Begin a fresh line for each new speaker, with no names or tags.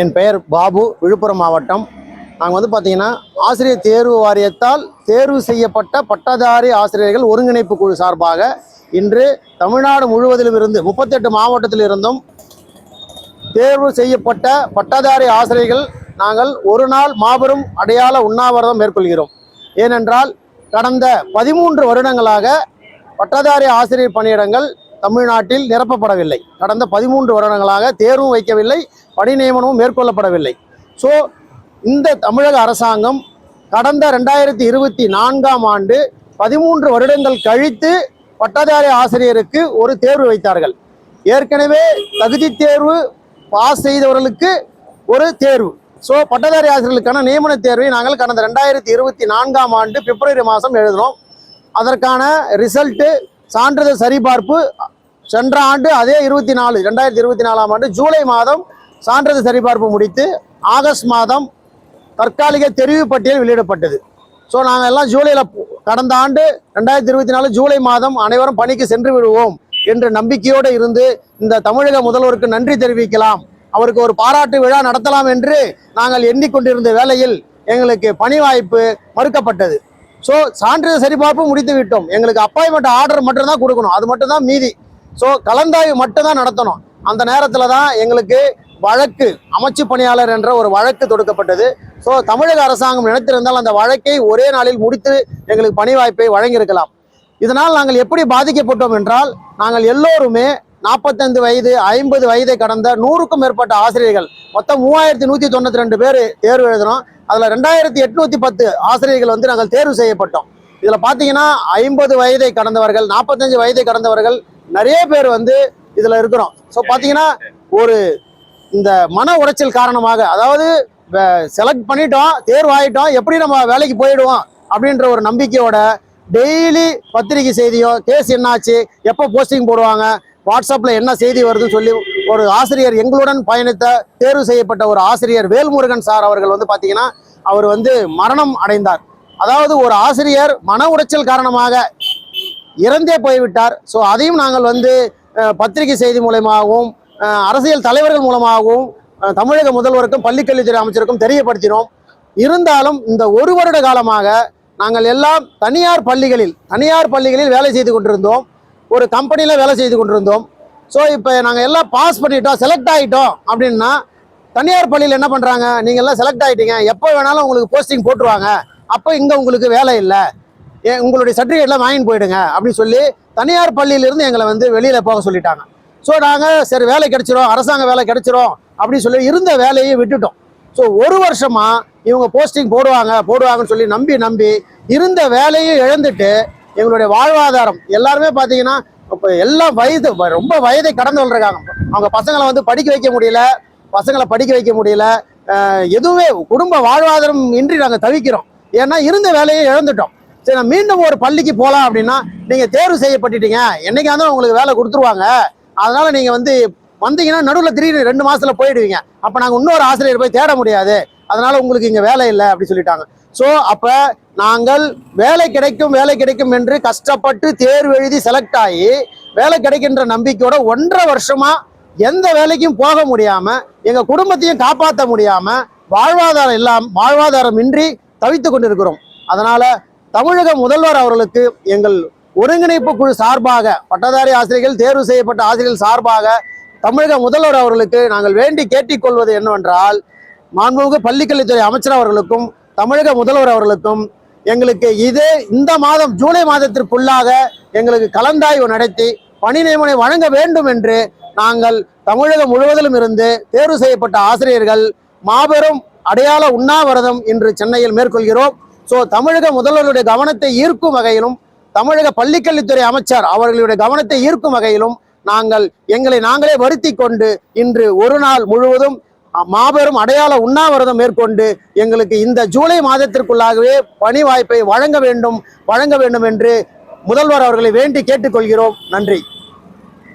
என் பெயர் பாபு விழுப்புரம் மாவட்டம். நாங்கள் வந்து பார்த்தீங்கன்னா ஆசிரியர் தேர்வு வாரியத்தால் தேர்வு செய்யப்பட்ட பட்டதாரி ஆசிரியர்கள் ஒருங்கிணைப்பு குழு சார்பாக இன்று தமிழ்நாடு முழுவதிலும் இருந்து முப்பத்தெட்டு மாவட்டத்தில் இருந்தும் தேர்வு செய்யப்பட்ட பட்டதாரி ஆசிரியர்கள் நாங்கள் ஒரு நாள் மாபெரும் அடையாள உண்ணாவிரதம் மேற்கொள்கிறோம். ஏனென்றால் கடந்த பதிமூன்று வருடங்களாக பட்டதாரி ஆசிரியர் பணியிடங்கள் தமிழ்நாட்டில் நிரப்பப்படவில்லை. கடந்த பதிமூன்று வருடங்களாக தேர்வும் வைக்கவில்லை பணி நியமனமும் மேற்கொள்ளப்படவில்லை. ஸோ இந்த தமிழக அரசாங்கம் கடந்த ரெண்டாயிரத்தி இருபத்தி நான்காம் ஆண்டு பதிமூன்று வருடங்கள் கழித்து பட்டதாரி ஆசிரியருக்கு ஒரு தேர்வு வைத்தார்கள். ஏற்கனவே தகுதி தேர்வு பாஸ் செய்தவர்களுக்கு ஒரு தேர்வு. ஸோ பட்டதாரி ஆசிரியர்களுக்கான நியமன தேர்வை நாங்கள் கடந்த ரெண்டாயிரத்தி இருபத்தி நான்காம் ஆண்டு பிப்ரவரி மாதம் எழுதினோம். அதற்கான ரிசல்ட்டு சான்றிதழ் சரிபார்ப்பு சென்ற ஆண்டு அதே இருபத்தி நாலு ரெண்டாயிரத்தி இருபத்தி நாலாம் ஆண்டு ஜூலை மாதம் சான்றிதழ் சரிபார்ப்பு முடித்து ஆகஸ்ட் மாதம் தற்காலிக தெரிவு பட்டியல் வெளியிடப்பட்டது. ஸோ நாங்கள் எல்லாம் ஜூலையில் கடந்த ஆண்டு ரெண்டாயிரத்தி இருபத்தி நாலு ஜூலை மாதம் அனைவரும் பணிக்கு சென்று விடுவோம் என்ற நம்பிக்கையோடு இருந்து இந்த தமிழக முதல்வருக்கு நன்றி தெரிவிக்கலாம். அவருக்கு ஒரு பாராட்டு விழா நடத்தலாம் என்று நாங்கள் எண்ணிக்கொண்டிருந்த வேளையில் எங்களுக்கு பணி வாய்ப்பு மறுக்கப்பட்டது. ஸோ சான்றிதழ் சரிபார்ப்பு முடித்து விட்டோம் எங்களுக்கு அப்பாயின்மெண்ட் ஆர்டர் மட்டும்தான் கொடுக்கணும். அது மட்டும்தான் மீதி. ஸோ கலந்தாய்வு மட்டும்தான் நடத்தணும். அந்த நேரத்தில் தான் எங்களுக்கு வழக்கு அமைச்சு பணியாளர் என்ற ஒரு வழக்கு தொடுக்கப்பட்டது. ஸோ தமிழக அரசாங்கம் நினைத்திருந்தால் அந்த வழக்கை ஒரே நாளில் முடித்து எங்களுக்கு பணி வாய்ப்பை வழங்கியிருக்கலாம். இதனால் நாங்கள் எப்படி பாதிக்கப்பட்டோம் என்றால் நாங்கள் எல்லோருமே நாற்பத்தைந்து வயது ஐம்பது வயதை கடந்த நூறுக்கும் மேற்பட்ட ஆசிரியர்கள் மொத்தம் மூவாயிரத்தி நூற்றி தொண்ணூற்றி ரெண்டு பேர் தேர்வு எழுதினோம். அதில் ரெண்டாயிரத்தி எட்நூற்றி பத்து ஆசிரியர்கள் வந்து நாங்கள் தேர்வு செய்யப்பட்டோம். இதில் பார்த்தீங்கன்னா ஐம்பது வயதை கடந்தவர்கள் நாற்பத்தஞ்சு வயதை கடந்தவர்கள் நிறைய பேர் வந்து இதில் இருக்கிறோம். ஸோ பார்த்தீங்கன்னா ஒரு இந்த மன உளைச்சல் காரணமாக அதாவது செலக்ட் பண்ணிட்டோம் தேர்வாயிட்டோம் எப்படி நம்ம வேலைக்கு போயிடுவோம் அப்படின்ற ஒரு நம்பிக்கையோட டெய்லி பத்திரிகை செய்தியோ கேஸ் என்னாச்சு எப்போ போஸ்டிங் போடுவாங்க வாட்ஸ்அப்பில் என்ன செய்தி வருதுன்னு சொல்லி ஒரு ஆசிரியர் எங்களுடன் பயணித்த தேர்வு செய்யப்பட்ட ஒரு ஆசிரியர் வேல்முருகன் சார் அவர்கள் வந்து பார்த்தீங்கன்னா அவர் வந்து மரணம் அடைந்தார். அதாவது ஒரு ஆசிரியர் மன உளைச்சல் காரணமாக இறந்தே போய்விட்டார். ஸோ அதையும் நாங்கள் வந்து பத்திரிகை செய்தி மூலமாகவும் அரசியல் தலைவர்கள் மூலமாகவும் தமிழக முதல்வருக்கும் பள்ளிக்கல்வித்துறை அமைச்சருக்கும் தெரியப்படுத்தினோம். இருந்தாலும் இந்த ஒரு வருட காலமாக நாங்கள் எல்லாம் தனியார் பள்ளிகளில் தனியார் பள்ளிகளில் வேலை செய்து கொண்டிருந்தோம். ஒரு கம்பெனியில் வேலை செய்து கொண்டிருந்தோம். ஸோ இப்போ நாங்கள் எல்லாம் பாஸ் பண்ணிட்டோம் செலக்ட் ஆகிட்டோம் அப்படின்னா தனியார் பள்ளியில் என்ன பண்ணுறாங்க நீங்கள் எல்லாம் செலக்ட் ஆகிட்டீங்க எப்போ வேணாலும் உங்களுக்கு போஸ்டிங் போட்டுருவாங்க. அப்போ இங்கே உங்களுக்கு வேலை இல்லை. உங்களுடைய சர்டிஃபிகேட்லாம் வாங்கிட்டு போயிடுங்க அப்படின்னு சொல்லி தனியார் பள்ளியிலிருந்து எங்களை வந்து வெளியில் போக சொல்லிட்டாங்க. ஸோ நாங்கள் சரி வேலை கிடைச்சிரும் அரசாங்க வேலை கிடைச்சிரும் அப்படின்னு சொல்லி இருந்த வேலையை விட்டுட்டோம். ஸோ ஒரு வருஷமாக இவங்க போஸ்டிங் போடுவாங்க போடுவாங்கன்னு சொல்லி நம்பி நம்பி இருந்த வேலையை இழந்துட்டு எங்களுடைய வாழ்வாதாரம் எல்லாருமே பார்த்தீங்கன்னா இப்போ எல்லாம் வயது வ- ரொம்ப வயதை கடந்து இருக்காங்க அவங்க பசங்களை வந்து படிக்க வைக்க முடியல பசங்களை படிக்க வைக்க முடியல. எதுவுமே குடும்ப வாழ்வாதாரம் இன்றி நாங்கள் தவிக்கிறோம். ஏன்னா இருந்த வேலையை இழந்துட்டோம். சரி நான் மீண்டும் ஒரு பள்ளிக்கு போகலாம் அப்படின்னா நீங்கள் தேர்வு செய்யப்பட்டுட்டீங்க. என்றைக்கா இருந்தாலும் உங்களுக்கு வேலை கொடுத்துருவாங்க. அதனால நீங்கள் வந்து வந்தீங்கன்னா நடுவில் திடீர்னு ரெண்டு மாசத்துல போயிடுவீங்க. அப்போ நாங்கள் இன்னொரு ஆசிரியர் போய் தேட முடியாது. அதனால உங்களுக்கு இங்கே வேலை இல்லை அப்படி சொல்லிட்டாங்க. ஸோ அப்போ நாங்கள் வேலை கிடைக்கும் வேலை கிடைக்கும் என்று கஷ்டப்பட்டு தேர்வு எழுதி செலக்ட் ஆகி வேலை கிடைக்கின்ற நம்பிக்கையோட ஒன்றரை வருஷமா எந்த வேலைக்கும் போக முடியாம எங்க குடும்பத்தையும் காப்பாற்ற முடியாம வாழ்வாதாரம் இல்லாம வாழ்வாதாரம் இன்றி தவித்து கொண்டிருக்கிறோம். அதனால தமிழக முதல்வர் அவர்களுக்கு எங்கள் ஒருங்கிணைப்பு குழு சார்பாக பட்டதாரி ஆசிரியர்கள் தேர்வு செய்யப்பட்ட ஆசிரியர்கள் சார்பாக தமிழக முதல்வர் அவர்களுக்கு நாங்கள் வேண்டி கேட்டுக்கொள்வது என்னவென்றால் மாண்புமிகு பள்ளிக்கல்வித்துறை அமைச்சர் அவர்களுக்கும் தமிழக முதல்வர் அவர்களுக்கும் எங்களுக்கு இதே இந்த மாதம் ஜூலை மாதத்திற்குள்ளாக எங்களுக்கு கலந்தாய்வு நடத்தி பணி நியமனை வழங்க வேண்டும் என்று நாங்கள் தமிழகம் முழுவதிலும் இருந்து தேர்வு செய்யப்பட்ட ஆசிரியர்கள் மாபெரும் அடையாள உண்ணாவிரதம் இன்று சென்னையில் மேற்கொள்கிறோம். ஸோ தமிழக முதல்வருடைய கவனத்தை ஈர்க்கும் வகையிலும் தமிழக பள்ளிக்கல்வித்துறை அமைச்சர் அவர்களுடைய கவனத்தை ஈர்க்கும் வகையிலும் நாங்கள் எங்களை நாங்களே வருத்தி கொண்டு இன்று ஒரு நாள் முழுவதும் மாபெரும் அடையாள உண்ணாவிரதம் மேற்கொண்டு எங்களுக்கு இந்த ஜூலை மாதத்திற்குள்ளாகவே பணி வாய்ப்பை வழங்க வேண்டும் வழங்க வேண்டும் என்று முதல்வர் அவர்களை வேண்டி கேட்டுக்கொள்கிறோம். நன்றி.